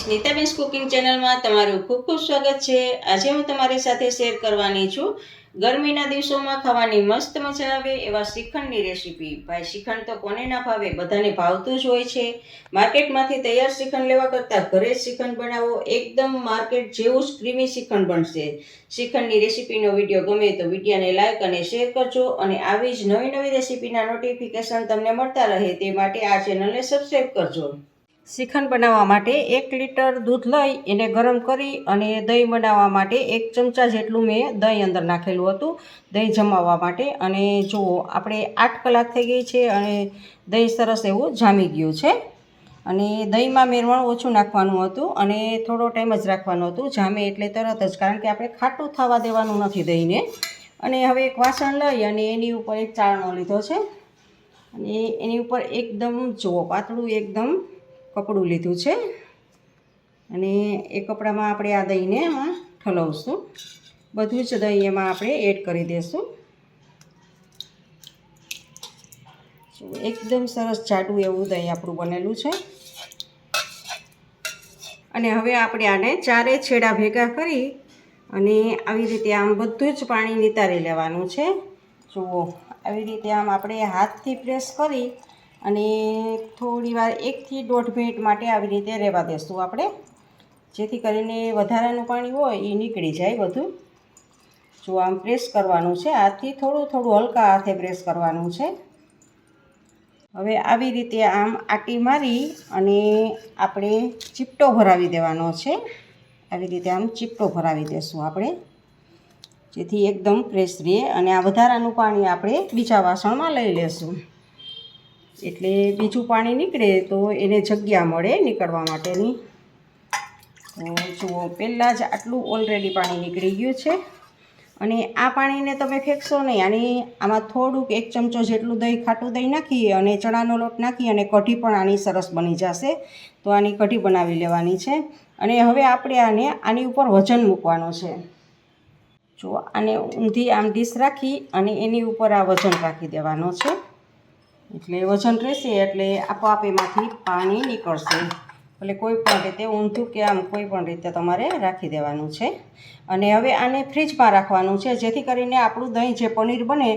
Friends નીતાબેન્સ cooking ચેનલમાં તમારું ખૂબ ખૂબ સ્વાગત છે. આજે હું તમારી સાથે શેર કરવાની છું ગરમીના દિવસોમાં ખાવાની મસ્ત મજા આવે એવા શ્રીખંડની રેસીપી. ભાઈ, શ્રીખંડ તો કોને ના ભાવે, બધાને ભાવતું જ હોય છે. માર્કેટમાંથી તૈયાર શ્રીખંડ લેવા કરતાં ઘરે શ્રીખંડ બનાવો, એકદમ માર્કેટ જેવું જ ક્રીમી શ્રીખંડ બનશે. શ્રીખંડની રેસીપીનો વીડિયો ગમે તો વિડીયોને લાઇક અને શેર કરજો અને આવી જ નવી નવી રેસીપીના નોટિફિકેશન તમને મળતા રહે તે માટે આ ચેનલને સબસ્ક્રાઈબ કરજો. શ્રીખંડ બનાવવા માટે એક લીટર દૂધ લઈ એને ગરમ કરી અને દહીં બનાવવા માટે એક ચમચા જેટલું મેં દહીં અંદર નાખેલું હતું. દહીં જમાવવા માટે. અને જુઓ, આપણે આઠ કલાક થઈ ગઈ છે અને દહીં સરસ એવું જામી ગયું છે. અને દહીંમાં મેરવણ ઓછું નાખવાનું હતું અને થોડો ટાઈમ જ રાખવાનું હતું. જામે એટલે તરત જ, કારણ કે આપણે ખાટું થવા દેવાનું નથી દહીંને. અને હવે એક વાસણ લઈ અને એની ઉપર એક ચાળણો લીધો છે. અને એની ઉપર એકદમ, જુઓ, પાતળું એકદમ કપડું લીધું છે. અને એ કપડામાં આપણે આ દહીંને એમાં ઠલવશું. બધું જ દહીં એમાં આપણે એડ કરી દઈશું એકદમ સરસ જાડું એવું દહીં આપણું બનેલું છે. અને હવે આપણે આને ચારે છેડા ભેગા કરી અને આવી રીતે આમ બધું જ પાણી નિતારી લેવાનું છે. જુઓ, આવી રીતે આમ આપણે હાથથી પ્રેસ કરી અને થોડી વાર એકથી દોઢ મિનિટ માટે આવી રીતે રહેવા દેશું આપણે. જેથી કરીને વધારાનું પાણી હોય એ નીકળી જાય બધું. જો આમ પ્રેસ કરવાનું છે હાથથી થોડું થોડું હલકા હાથે પ્રેસ કરવાનું છે. હવે આવી રીતે આમ આટી મારી અને આપણે ચીપટો ભરાવી દેવાનો છે. આવી રીતે આમ ચીપટો ભરાવી દેશું આપણે. જેથી એકદમ ફ્રેશ રહે અને આ વધારાનું પાણી આપણે બીજા વાસણમાં લઈ લેશું. એટલે બીજું પાણી નીકળે તો એને જગ્યા મળે નીકળવા માટેની. તો જુઓ, પહેલાં જ આટલું ઓલરેડી પાણી નીકળી ગયું છે. અને આ પાણીને તમે ફેંકશો નહીં. આની આમાં થોડુંક એક ચમચો જેટલું દહીં, ખાટું દહીં નાખીએ અને ચણાનો લોટ નાખી અને કઢી પણ આની સરસ બની જશે. તો આની કઢી બનાવી લેવાની છે. અને હવે આપણે આને આની ઉપર વજન મૂકવાનું છે. જો આને ઊંધી આમ ડીશ રાખી અને એની ઉપર આ વજન રાખી દેવાનો છે. એટલે વજન રહેશે એટલે આપોઆપ એમાંથી પાણી નીકળશે. એટલે કોઈ પણ રીતે ઊંધું કે આમ કોઈ પણ રીતે તમારે રાખી દેવાનું છે. અને હવે આને ફ્રીજમાં રાખવાનું છે, જેથી કરીને આપણું દહીં જે પનીર બને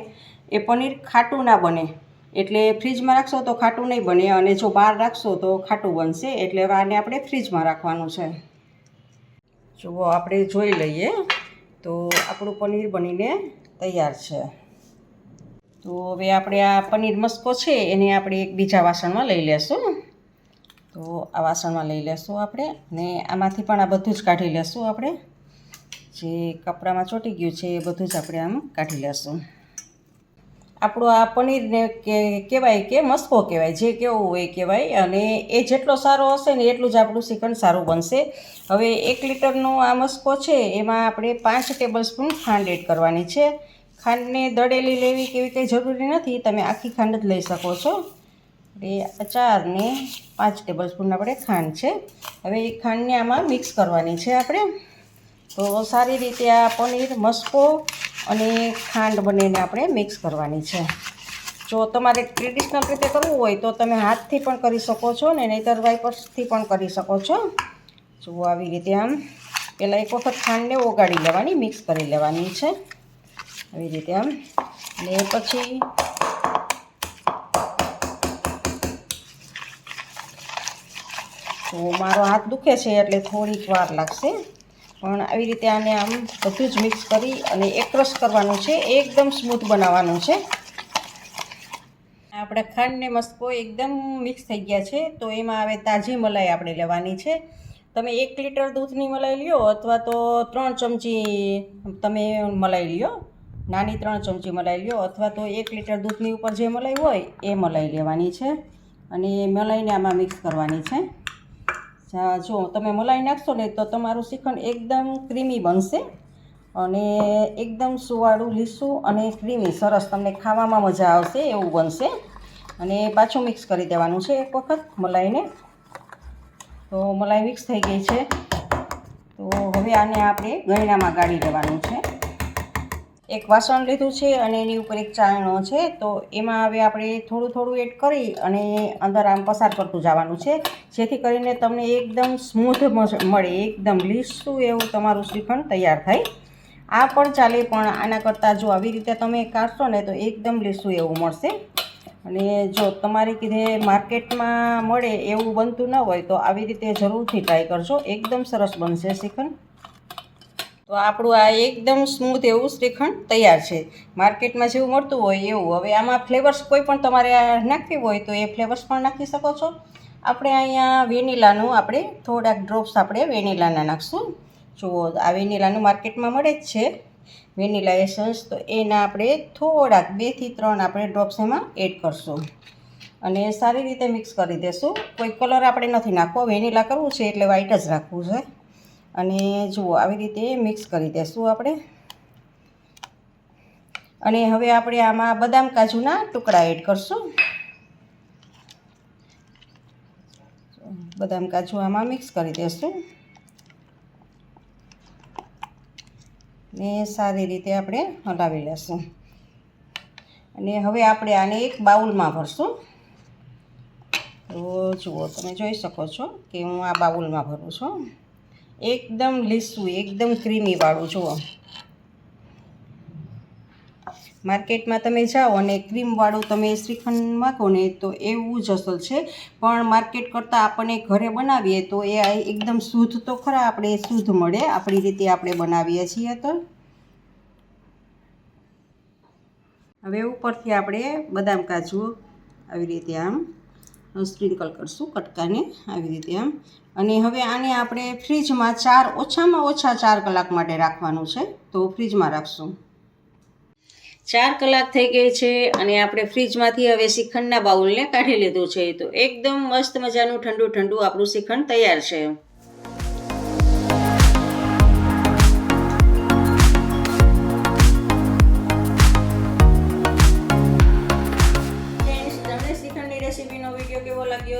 એ પનીર ખાટું ના બને. એટલે ફ્રીજમાં રાખશો તો ખાટું નહીં બને અને જો બહાર રાખશો તો ખાટું બનશે, એટલે આને આપણે ફ્રીજમાં રાખવાનું છે. જુઓ, આપણે જોઈ લઈએ તો આપણું પનીર બનીને તૈયાર છે. તો હવે આપણે આ પનીર મસ્કો છે, એને આપણે એક બીજા વાસણમાં લઈ લેશું. તો આ વાસણમાં લઈ લેશું આપણે ને આમાંથી પણ આ બધું જ કાઢી લેશું આપણે. જે કપડામાં ચોંટી ગયું છે એ બધું જ આપણે આમ કાઢી લેશું. આપણું આ પનીરને કે, કહેવાય કે મસ્કો કહેવાય, જે કેવું હોય કહેવાય. અને એ જેટલો સારો હશે ને એટલું જ આપણું શ્રીખંડ સારું બનશે. હવે એક લીટરનો આ મસ્કો છે, એમાં આપણે પાંચ ટેબલ સ્પૂન ખાંડ એડ કરવાની છે. ખાંડને દળેલી લેવી કેવી કંઈ જરૂરી નથી, તમે આખી ખાંડ જ લઈ શકો છો. એટલે ચાર ને પાંચ ટેબલ સ્પૂન આપણે ખાંડ છે. હવે એ ખાંડને આમાં મિક્સ કરવાની છે આપણે. તો સારી રીતે આ પનીર મસ્કો અને ખાંડ બંનેને આપણે મિક્સ કરવાની છે. જો તમારે ટ્રેડિશનલ રીતે કરવું હોય તો તમે હાથથી પણ કરી શકો છો ને નહીતર વાઇપર્સથી પણ કરી શકો છો. જુઓ આવી રીતે આમ, પહેલાં એક વખત ખાંડને ઓગાળી લેવાની, મિક્સ કરી લેવાની છે. આવી રીતે આમ ને પછી તો મારો હાથ દુખે છે એટલે થોડીક વાર લાગશે. પણ આવી રીતે આને આમ બધું જ મિક્સ કરી અને એકરસ કરવાનું છે, એકદમ સ્મૂથ બનાવવાનું છે. આપણે ખાંડને મસ્કો એકદમ મિક્સ થઈ ગયા છે, તો એમાં હવે તાજી મલાઈ આપણે લેવાની છે. તમે એક લીટર દૂધની મલાઈ લ્યો અથવા તો ત્રણ ચમચી તમે મલાઈ લ્યો. નાની ત્રણ ચમચી મલાઈ લ્યો અથવા તો એક લીટર દૂધની ઉપર જે મલાઈ હોય એ મલાઈ લેવાની છે. અને મલાઈને આમાં મિક્સ કરવાની છે. જો તમે મલાઈ નાખશો ને તો તમારું શ્રીખંડ એકદમ ક્રીમી બનશે. અને એકદમ સુવાળું લીસું અને ક્રીમી સરસ તમને ખાવામાં મજા આવશે એવું બનશે. અને પાછું મિક્સ કરી દેવાનું છે એક વખત મલાઈને. તો મલાઈ મિક્સ થઈ ગઈ છે. તો હવે આને આપણે ગળણામાં ગાળી દેવાનું છે. એક વાસણ લીધું છે અને એની ઉપર એક ચાળણો છે. તો એમાં હવે આપણે થોડું થોડું એડ કરી અને અંદર આમ પસાર કરતું જવાનું છે. જેથી કરીને તમને એકદમ સ્મૂથ મળે, એકદમ લીસું એવું તમારું શ્રીખંડ તૈયાર થાય. આ પણ ચાલે, પણ આના કરતાં જો આવી રીતે તમે કાઢશો ને તો એકદમ લીસું એવું મળશે. અને જો તમારી કીધે માર્કેટમાં મળે એવું બનતું ન હોય તો આવી રીતે જરૂરથી ટ્રાય કરજો. એકદમ સરસ બનશે શ્રીખંડ તો આપણું આ એકદમ સ્મૂથ એવું શ્રીખંડ તૈયાર છે. માર્કેટમાં જેવું મળતું હોય એવું. હવે આમાં ફ્લેવર્સ કોઈ પણ તમારે નાખવી હોય તો એ ફ્લેવર્સ પણ નાખી શકો છો. આપણે અહીંયા વેનીલાનું આપણે થોડાક ડ્રોપ્સ આપણે વેનીલાના નાખશું. જુઓ, આ વેનીલાનું માર્કેટમાં મળે જ છે. વેનીલા એસન્સ તો એના આપણે થોડાક બેથી ત્રણ આપણે ડ્રોપ્સ એમાં એડ કરશું. અને સારી રીતે મિક્સ કરી દેશું. કોઈ કલર આપણે નથી નાખવો. વેનીલા કરવું છે એટલે વ્હાઈટ જ રાખવું છે. અને જુઓ, આવી રીતે મિક્સ કરી દેશું આપણે. અને હવે આપણે આમાં બદામ કાજુના ટુકડા એડ કરશું. બદામ કાજુ આમાં મિક્સ કરી દેશું. ને સારી રીતે આપણે હલાવી લેશું. અને હવે આપણે આને એક બાઉલમાં ભરશું. તો જુઓ, તમે જોઈ શકો છો કે હું આ બાઉલમાં ભરું છું. એકદમ લીસું, એકદમ ક્રીમીવાળું જુઓ. માર્કેટમાં તમે જાઓ અને ક્રીમવાળું તમે શ્રીખંડ માગો ને તો એવું જ અસલ છે. પણ માર્કેટ કરતાં આપણને ઘરે બનાવીએ તો એ એકદમ શુદ્ધ તો ખરા, આપણે શુદ્ધ મળે. આપણી રીતે આપણે બનાવીએ છીએ તો. હવે ઉપરથી આપણે બદામ કાજુ આવી રીતે આમ સ્પ્રિંકલ કરશું કટકાને આવી રીતે આમ અને હવે આને આપણે ફ્રીજમાં ચાર ઓછામાં ઓછા ચાર કલાક માટે રાખવાનું છે, તો ફ્રીજમાં રાખશું. ચાર કલાક થઈ ગઈ છે અને આપણે ફ્રીજમાંથી હવે શ્રીખંડના બાઉલને કાઢી લીધું છે, તો એકદમ મસ્ત મજાનું ઠંડુ ઠંડુ આપણું શ્રીખંડ તૈયાર છે.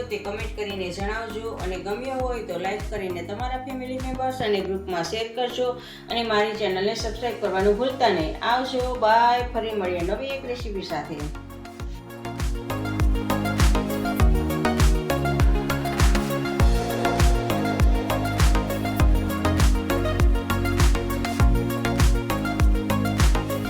તે કમેન્ટ કરીને જણાવજો અને ગમ્યો હોય તો લાઈક કરીને તમારા ફેમિલી મેમ્બર્સ અને ગ્રુપમાં શેર કરજો અને મારી ચેનલને સબસ્ક્રાઈબ કરવાનું ભૂલતા નહીં. આવજો બાય ફરી મળીએ નવી એક રેસીપી સાથે.